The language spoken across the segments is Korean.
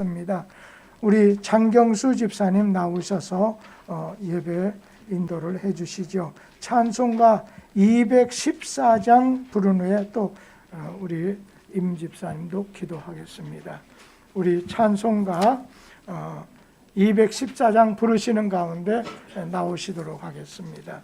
하겠습니다. 우리 장경수 집사님 나오셔서 어, 예배 인도를 해 주시죠. 찬송가 214장 부른 후에 또 어, 우리 임 집사님도 기도하겠습니다. 우리 찬송가 어, 214장 부르시는 가운데 나오시도록 하겠습니다.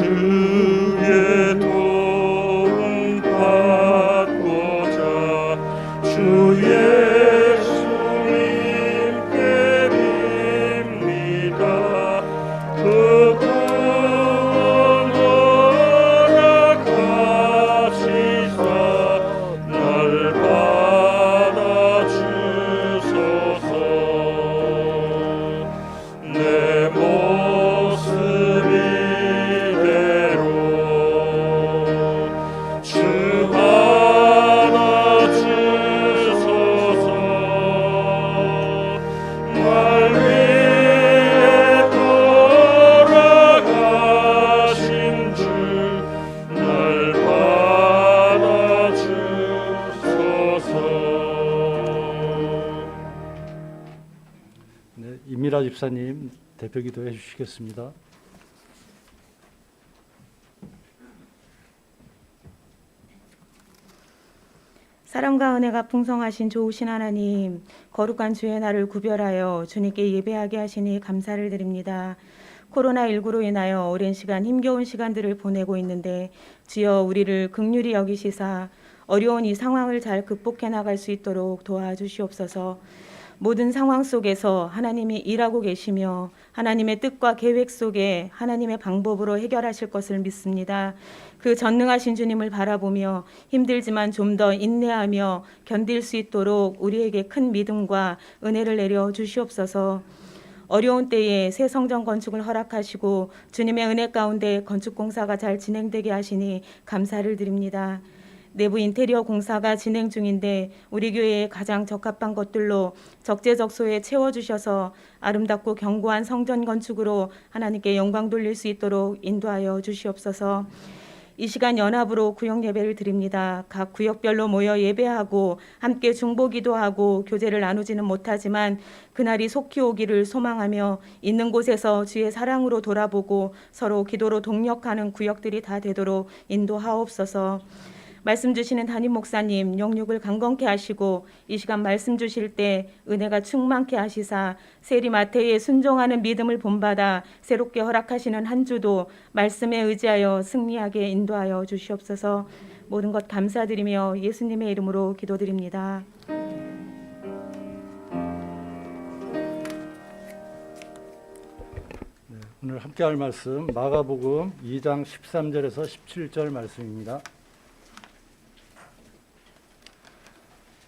나 네, 임미라 집사님 대표 기도해 주시겠습니다. 사랑과 은혜가 풍성하신 좋으신 하나님, 거룩한 주의 날을 구별하여 주님께 예배하게 하시니 감사를 드립니다. 코로나19로 인하여 오랜 시간 힘겨운 시간들을 보내고 있는데 주여 우리를 극률히 여기시사 어려운 이 상황을 잘 극복해 나갈 수 있도록 도와주시옵소서. 모든 상황 속에서 하나님이 일하고 계시며 하나님의 뜻과 계획 속에 하나님의 방법으로 해결하실 것을 믿습니다. 그 전능하신 주님을 바라보며 힘들지만 좀 더 인내하며 견딜 수 있도록 우리에게 큰 믿음과 은혜를 내려 주시옵소서. 어려운 때에 새 성전 건축을 허락하시고 주님의 은혜 가운데 건축 공사가 잘 진행되게 하시니 감사를 드립니다. 내부 인테리어 공사가 진행 중인데 우리 교회에 가장 적합한 것들로 적재적소에 채워주셔서 아름답고 견고한 성전 건축으로 하나님께 영광 돌릴 수 있도록 인도하여 주시옵소서. 이 시간 연합으로 구역 예배를 드립니다. 각 구역별로 모여 예배하고 함께 중보기도 하고 교제를 나누지는 못하지만 그날이 속히 오기를 소망하며 있는 곳에서 주의 사랑으로 돌아보고 서로 기도로 동력하는 구역들이 다 되도록 인도하옵소서. 말씀 주시는 담임 목사님 영육을 강건케 하시고 이 시간 말씀 주실 때 은혜가 충만케 하시사 세리마태에 순종하는 믿음을 본받아 새롭게 허락하시는 한 주도 말씀에 의지하여 승리하게 인도하여 주시옵소서 모든 것 감사드리며 예수님의 이름으로 기도드립니다. 오늘 함께 할 말씀 마가복음 2장 13절에서 17절 말씀입니다.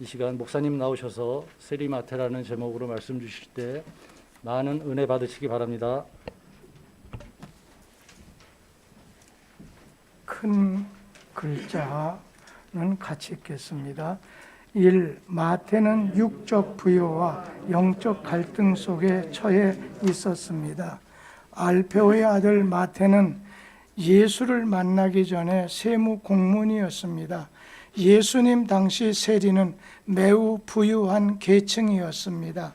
이 시간 목사님 나오셔서 세리마테라는 제목으로 말씀 주실 때 많은 은혜 받으시기 바랍니다. 큰 글자는 같이 읽겠습니다. 1. 마태는 육적 부여와 영적 갈등 속에 처해 있었습니다. 알페오의 아들 마태는 예수를 만나기 전에 세무 공무원이었습니다. 예수님 당시 세리는 매우 부유한 계층이었습니다.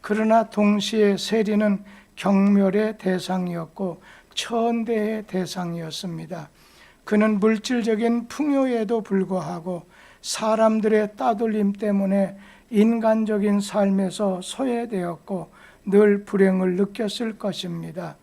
그러나 동시에 세리는 경멸의 대상이었고 천대의 대상이었습니다. 그는 물질적인 풍요에도 불구하고 사람들의 따돌림 때문에 인간적인 삶에서 소외되었고 늘 불행을 느꼈을 것입니다.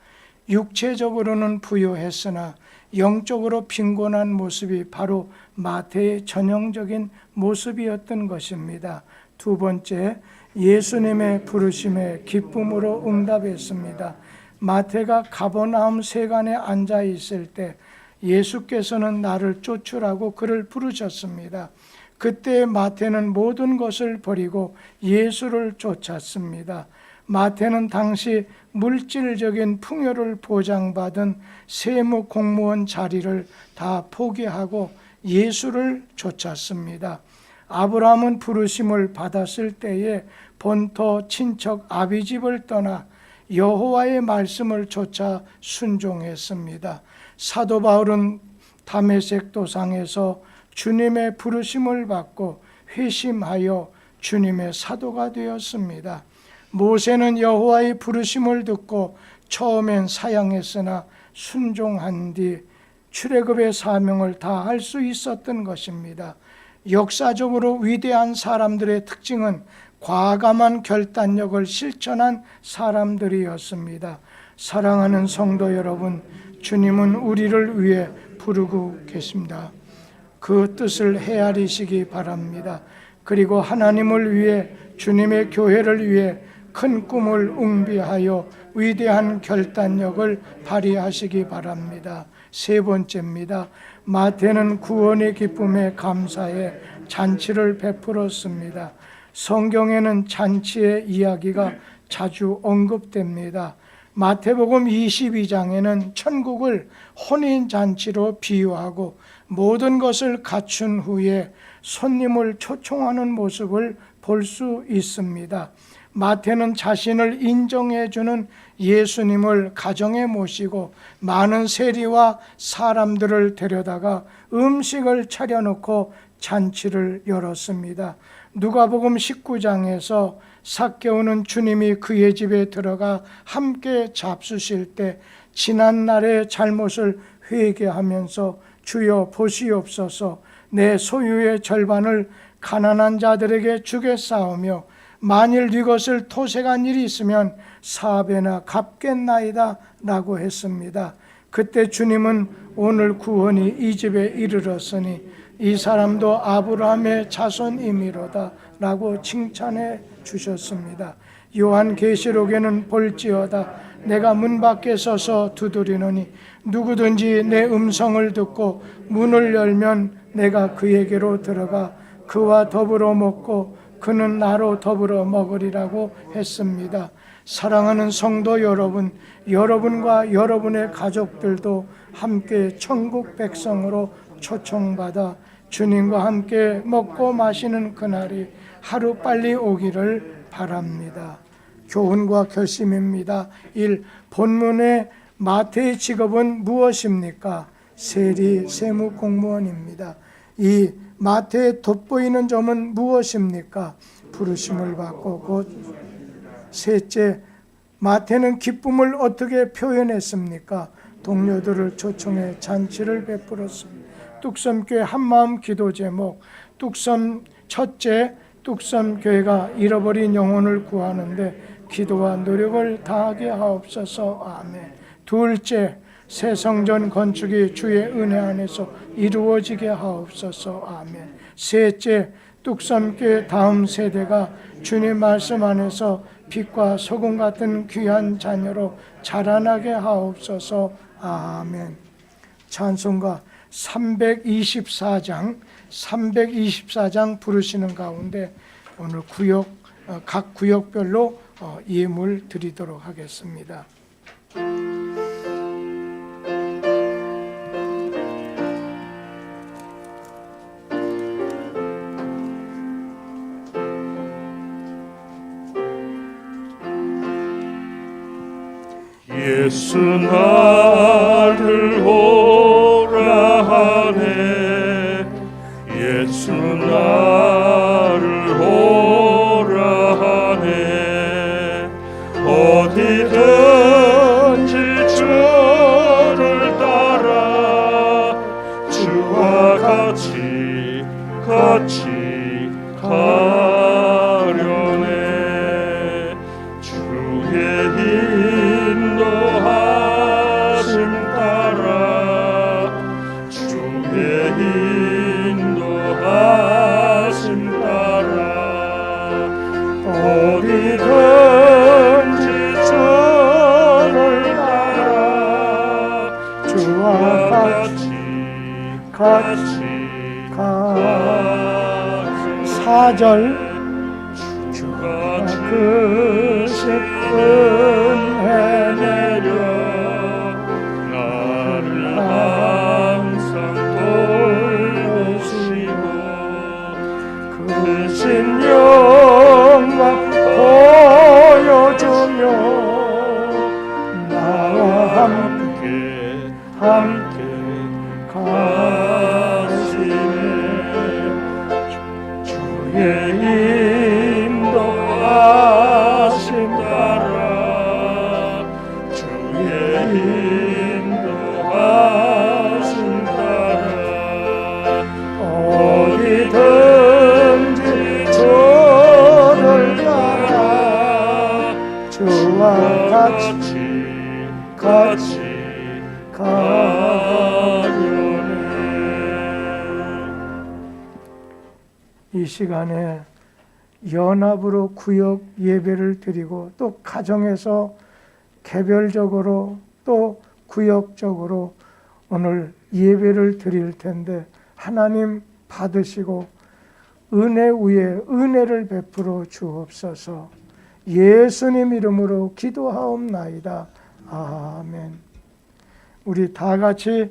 육체적으로는 부유했으나 영적으로 빈곤한 모습이 바로 마태의 전형적인 모습이었던 것입니다. 두 번째, 예수님의 부르심에 기쁨으로 응답했습니다. 마태가 가버나움 세간에 앉아 있을 때 예수께서는 나를 쫓으라고 그를 부르셨습니다. 그때 마태는 모든 것을 버리고 예수를 쫓았습니다. 마태는 당시 물질적인 풍요를 보장받은 세무 공무원 자리를 다 포기하고 예수를 쫓았습니다. 아브라함은 부르심을 받았을 때에 본토 친척 아비집을 떠나 여호와의 말씀을 쫓아 순종했습니다. 사도 바울은 다메섹 도상에서 주님의 부르심을 받고 회심하여 주님의 사도가 되었습니다. 모세는 여호와의 부르심을 듣고 처음엔 사양했으나 순종한 뒤 출애굽의 사명을 다할 수 있었던 것입니다. 역사적으로 위대한 사람들의 특징은 과감한 결단력을 실천한 사람들이었습니다. 사랑하는 성도 여러분, 주님은 우리를 위해 부르고 계십니다. 그 뜻을 헤아리시기 바랍니다. 그리고 하나님을 위해 주님의 교회를 위해 큰 꿈을 웅비하여 위대한 결단력을 발휘하시기 바랍니다. 세 번째입니다. 마태는 구원의 기쁨에 감사해 잔치를 베풀었습니다. 성경에는 잔치의 이야기가 자주 언급됩니다. 마태복음 22장에는 천국을 혼인 잔치로 비유하고 모든 것을 갖춘 후에 손님을 초청하는 모습을 볼 수 있습니다. 마태는 자신을 인정해 주는 예수님을 가정에 모시고 많은 세리와 사람들을 데려다가 음식을 차려놓고 잔치를 열었습니다. 누가복음 19장에서 삭개오는 주님이 그의 집에 들어가 함께 잡수실 때 지난 날의 잘못을 회개하면서 주여 보시옵소서 내 소유의 절반을 가난한 자들에게 주겠사오며 만일 네 것을 토색한 일이 있으면 사배나 갚겠나이다 라고 했습니다. 그때 주님은 오늘 구원이 이 집에 이르렀으니 이 사람도 아브라함의 자손이미로다 라고 칭찬해 주셨습니다. 요한 계시록에는 볼지어다 내가 문 밖에 서서 두드리노니 누구든지 내 음성을 듣고 문을 열면 내가 그에게로 들어가 그와 더불어 먹고 그는 나로 더불어 먹으리라고 했습니다. 사랑하는 성도 여러분, 여러분과 여러분의 가족들도 함께 천국 백성으로 초청받아 주님과 함께 먹고 마시는 그날이 하루 빨리 오기를 바랍니다. 교훈과 결심입니다. 1. 본문의 마태의 직업은 무엇입니까? 세리 세무 공무원입니다. 2. 마태의 돋보이는 점은 무엇입니까? 부르심을 받고 곧 셋째 마태는 기쁨을 어떻게 표현했습니까? 동료들을 초청해 잔치를 베풀었습니다. 뚝섬교회 한마음 기도 제목 뚝섬 첫째 뚝섬 교회가 잃어버린 영혼을 구하는데 기도와 노력을 다하게 하옵소서 아멘. 둘째 새 성전 건축이 주의 은혜 안에서 이루어지게 하옵소서 아멘. 셋째 뚝섬교회 다음 세대가 주님 말씀 안에서 빛과 소금 같은 귀한 자녀로 자라나게 하옵소서 아멘. 찬송가 324장 324장 부르시는 가운데 오늘 구역 어, 각 구역별로 어, 예물 드리도록 하겠습니다. 예수 나 같이 가 사절 주가 그 싶은 시간에 연합으로 구역 예배를 드리고 또 가정에서 개별적으로 또 구역적으로 오늘 예배를 드릴 텐데 하나님 받으시고 은혜 위에 은혜를 베풀어 주옵소서 예수님 이름으로 기도하옵나이다. 아멘. 우리 다 같이